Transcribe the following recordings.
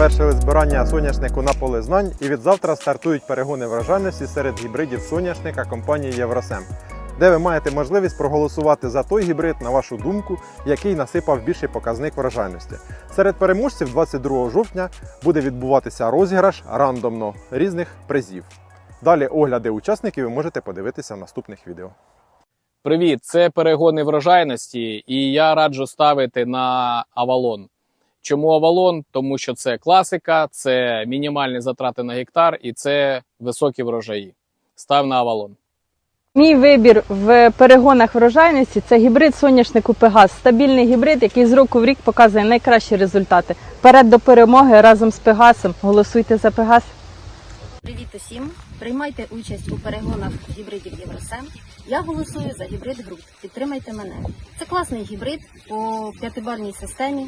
завершили збирання соняшнику на поле знань і від завтра стартують перегони врожайності серед гібридів соняшника компанії Євросем, де ви маєте можливість проголосувати за той гібрид, на вашу думку, який насипав більший показник врожайності. Серед переможців 22 жовтня буде відбуватися розіграш рандомно різних призів. Далі огляди учасників ви можете подивитися в наступних відео. Привіт, це перегони врожайності, і я раджу ставити на Авалон. Чому Авалон? Тому що це класика, це мінімальні затрати на гектар і це високі врожаї. Став на Авалон. Мій вибір в перегонах врожайності це гібрид соняшнику Пегас. Стабільний гібрид, який з року в рік показує найкращі результати. Перед до перемоги разом з Пегасом. Голосуйте за Пегас. Привіт усім! Приймайте участь у перегонах гібридів Євросем. Я голосую за гібрид Грут. Підтримайте мене. Це класний гібрид по п'ятибарній системі.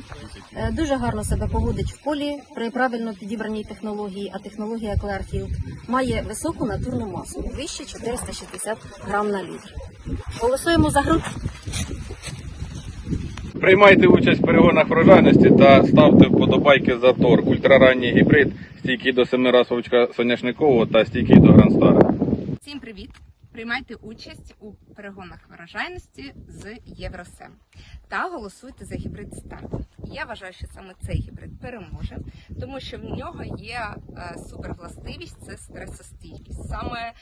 Е, Дуже гарно себе поводить в полі при правильно підібраній технології, а технологія Clearfield має високу натурну масу, вище 460 грам на літр. Голосуємо за Грут. Приймайте участь в перегонах врожайності та ставте вподобайки за торг. Ультраранній гібрид, стійкий до семирасовичка соняшникового та стійкий до грандстара. Всім привіт! Приймайте участь у перегонах врожайності з Євросем та голосуйте за гібрид старт. Я вважаю, що саме цей гібрид переможе, тому що в нього є е, супервластивість це стресостійкість. Саме,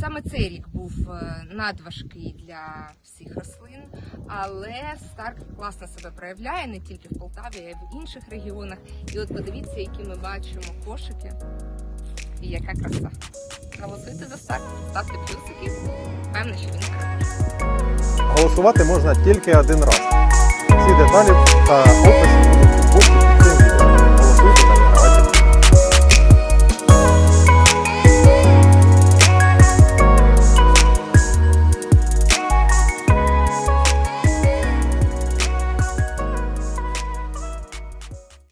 саме цей рік був е, надважкий для всіх рослин, але Старк класно себе проявляє не тільки в Полтаві, а й в інших регіонах. І от подивіться, які ми бачимо кошики. І яка краса. Голосуйте за старт, ставте плюсики. Певно, що він переможе. Голосувати можна тільки один раз. Всі деталі та опис